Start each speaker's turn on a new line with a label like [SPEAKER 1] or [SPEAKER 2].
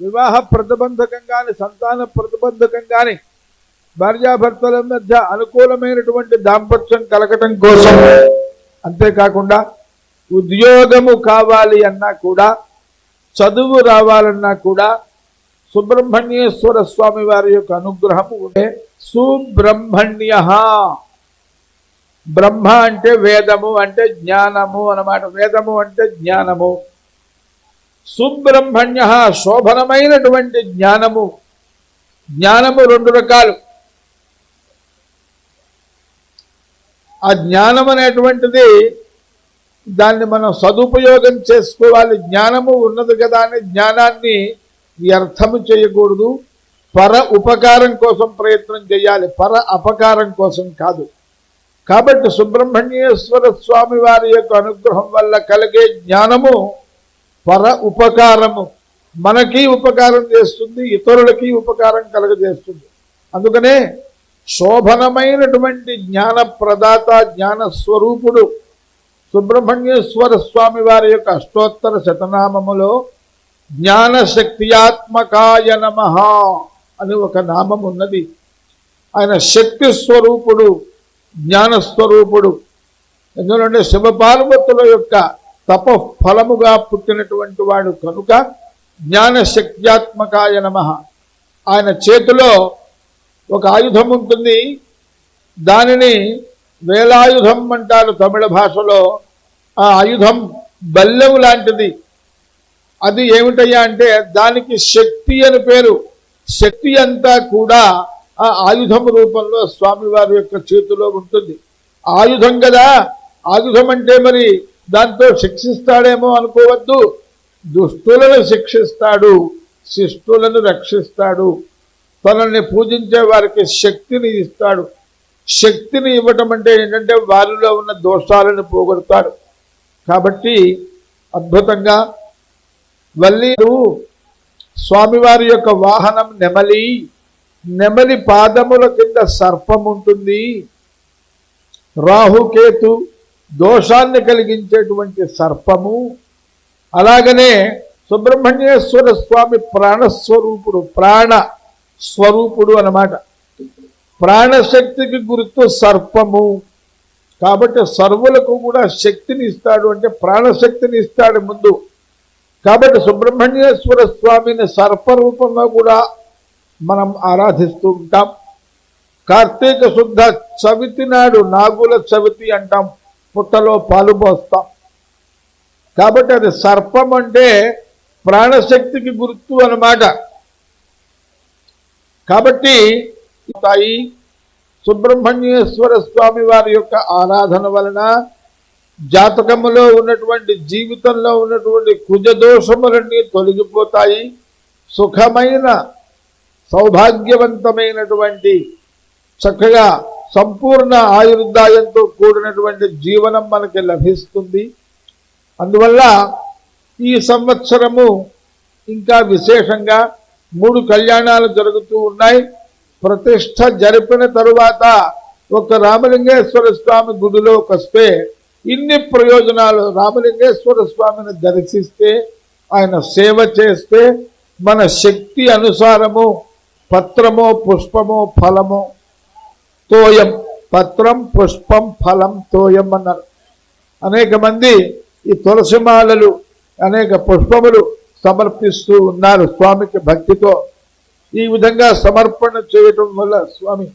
[SPEAKER 1] వివాహ ప్రతిబంధకం కానీ సంతాన ప్రతిబంధకం కానీ భార్యాభర్తల మధ్య అనుకూలమైనటువంటి దాంపత్యం కలగటం కోసం అంతేకాకుండా ఉద్యోగము కావాలి అన్నా కూడా చదువు రావాలన్నా కూడా సుబ్రహ్మణ్యేశ్వర స్వామి వారి యొక్క అనుగ్రహము ఉంటే సుబ్రహ్మణ్య. బ్రహ్మ అంటే వేదము అంటే జ్ఞానము అన్నమాట. వేదము అంటే జ్ఞానము. సుబ్రహ్మణ్య శోభనమైనటువంటి జ్ఞానము. జ్ఞానము రెండు రకాలు. ఆ జ్ఞానం అనేటువంటిది దాన్ని మనం సదుపయోగం చేసుకోవాలి. జ్ఞానము ఉన్నది కదా అని జ్ఞానాన్ని వ్యర్థము చేయకూడదు. పర ఉపకారం కోసం ప్రయత్నం చేయాలి. పర అపకారం కోసం కాదు. కాబట్టి సుబ్రహ్మణ్యేశ్వర స్వామి వారి యొక్క అనుగ్రహం వల్ల కలిగే జ్ఞానము పర ఉపకారము. మనకి ఉపకారం చేస్తుంది ఇతరులకి ఉపకారం కలగజేస్తుంది. అందుకనే శోభనమైనటువంటి జ్ఞాన ప్రదాత జ్ఞాన స్వరూపుడు సుబ్రహ్మణ్యేశ్వర స్వామి వారి యొక్క అష్టోత్తర శతనామములో జ్ఞానశక్తియాత్మకాయ నమ అని ఒక నామం ఉన్నది ఆయన శక్తి స్వరూపుడు జ్ఞానస్వరూపుడు. ఎందుకంటే శివపార్వతుల యొక్క తప ఫలముగా పుట్టినటువంటి వాడు కనుక జ్ఞానశక్త్యాత్మకాయ నమ. ఆయన చేతిలో ఒక ఆయుధం ఉంటుంది. దానిని వేలాయుధం అంటారు తమిళ భాషలో. ఆ ఆయుధం బల్లెం లాంటిది. అది ఏమిటయ్యా అంటే దానికి శక్తి అని పేరు. శక్తి అంతా కూడా ఆ ఆయుధం రూపంలో స్వామివారి యొక్క చేతిలో ఉంటుంది. ఆయుధం కదా. ఆయుధం అంటే మరి దాంతో శిక్షిస్తాడేమో అనుకోవద్దు. దుష్టులను శిక్షిస్తాడు శిష్టులను రక్షిస్తాడు. తనని పూజించే వారికి శక్తిని ఇస్తాడు. శక్తిని ఇవ్వటం అంటే ఏంటంటే వారిలో ఉన్న దోషాలను పోగొడతాడు. కాబట్టి అద్భుతంగా వల్లీరు స్వామివారి యొక్క వాహనం నెమలి నెమలి పాదముల కింద సర్పం ఉంటుంది రాహుకేతు దోషాన్ని కలిగించేటువంటి సర్పము. అలాగనే సుబ్రహ్మణ్యేశ్వర స్వామి ప్రాణస్వరూపుడు ప్రాణ స్వరూపుడు అన్నమాట. ప్రాణశక్తికి గుర్తు సర్పము. కాబట్టి సర్వులకు కూడా శక్తిని ఇస్తాడు అంటే ప్రాణశక్తిని ఇస్తాడు ముందు. కాబట్టి సుబ్రహ్మణ్యేశ్వర స్వామిని సర్పరూపంగా కూడా మనం ఆరాధిస్తూ ఉంటాం. కార్తీక శుద్ధ చవితి నాడు నాగుల చవితి అంటాం. పుట్టలో పాలు పోస్తాం. కాబట్టి అది సర్పం అంటే ప్రాణశక్తికి గుర్తు అనమాట కాబట్టి తాయి సుబ్రహ్మణ్యేశ్వర స్వామి వారి యొక్క ఆరాధన వలన జాతకములో ఉన్నటువంటి జీవితంలో ఉన్నటువంటి కుజదోషములన్నీ తొలగిపోతాయి. సుఖమైన సౌభాగ్యవంతమైనటువంటి చక్కగా సంపూర్ణ ఆయుర్దాయంతో కూడినటువంటి జీవనం మనకి లభిస్తుంది. అందువల్ల ఈ సంవత్సరము ఇంకా విశేషంగా మూడు కళ్యాణాలు జరుగుతూ ఉన్నాయి. ప్రతిష్ట జరిపిన తరువాత ఒక రామలింగేశ్వర స్వామి గుడిలోకి వస్తే ఇన్ని ప్రయోజనాలు రామలింగేశ్వర స్వామిని దర్శిస్తే ఆయన సేవ చేస్తే మన శక్తి అనుసారము పత్రమో పుష్పమో ఫలమో తోయం పత్రం పుష్పం ఫలం తోయం అన్నారు అనేక మంది ఈ తులసిమాలలు అనేక పుష్పములు సమర్పిస్తూ ఉన్నారు స్వామికి భక్తితో. ఈ విధంగా సమర్పణ చేయటం వల్ల స్వామి